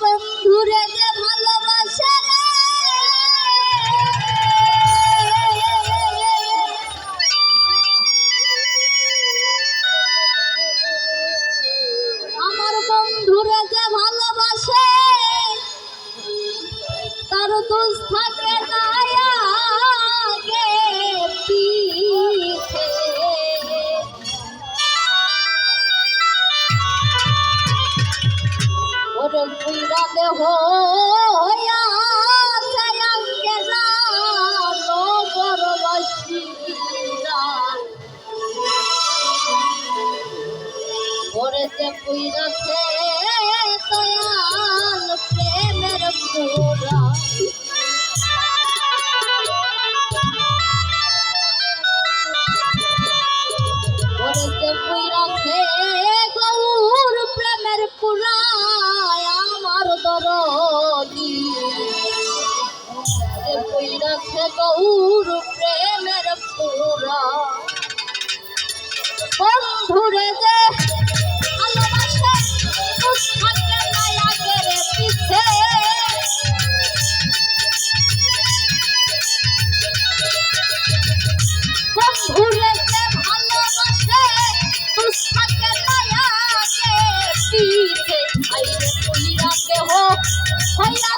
বন্ধুরে যে আমার বন্ধুরে যে ভালোবাসে তার দোষ থাকে না। করেছে পুইরাছে তয়াল প্রেমের পুরা করেছে পুইরাছে গৌর প্রেমের পুরায়া তরলি পৈরাছে গৌর প্রেমের পুরা বন্ধুরে যে Kaya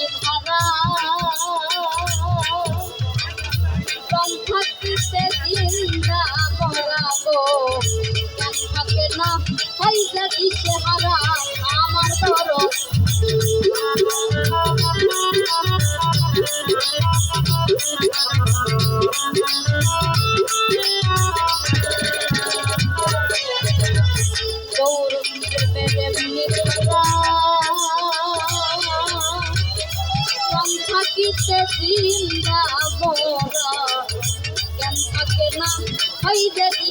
থাকিতে জিন্দা মোরা? কেন থাকে না হই দেবী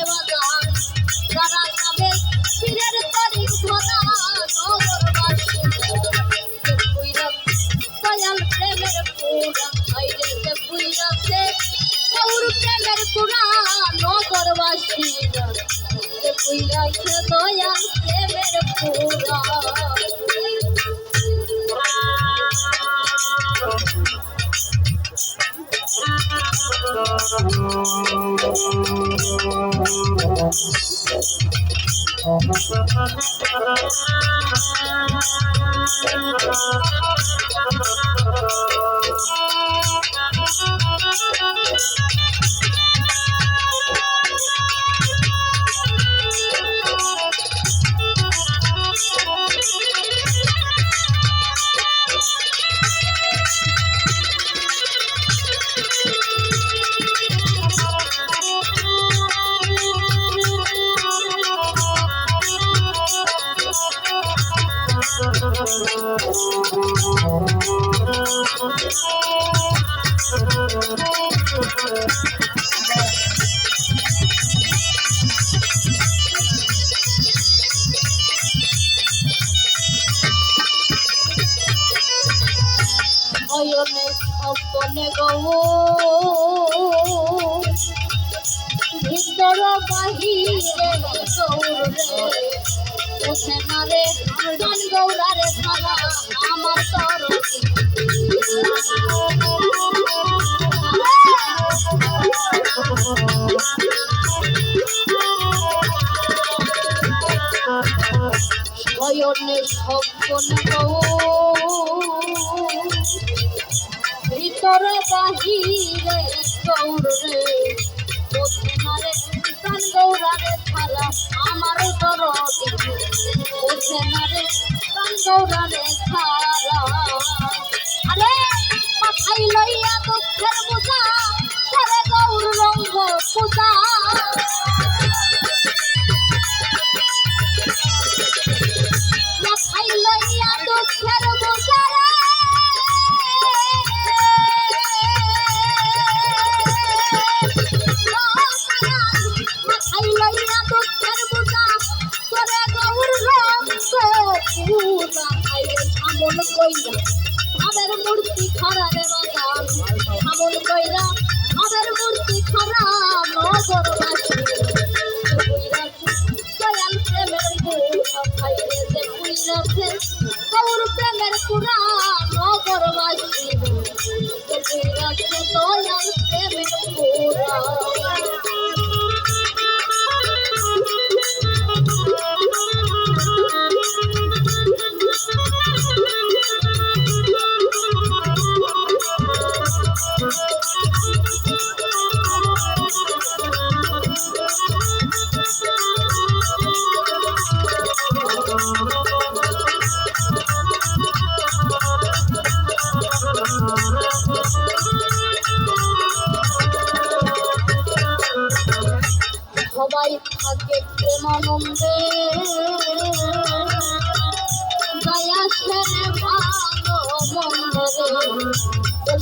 ভালোবাসি পুইরাইছে দয়া প্রেমের পুরা ভিতর বাহিরে গৌরে ওঠে না রে হারজন গৌরারে সারা আমার তরফে শয়নে সপন গৌর তোর বাহিরে গৌরে ওঠেনারে ইনসান গৌরারে থালা আমার তোর ওঠেনারে ইনসান খরা দেওয়া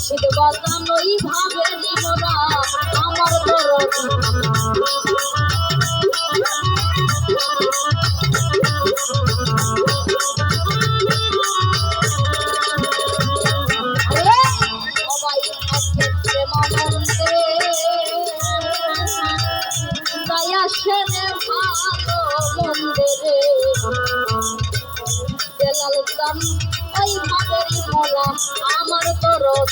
শীত বাজানোই ভাবে জীবনা আমার বড়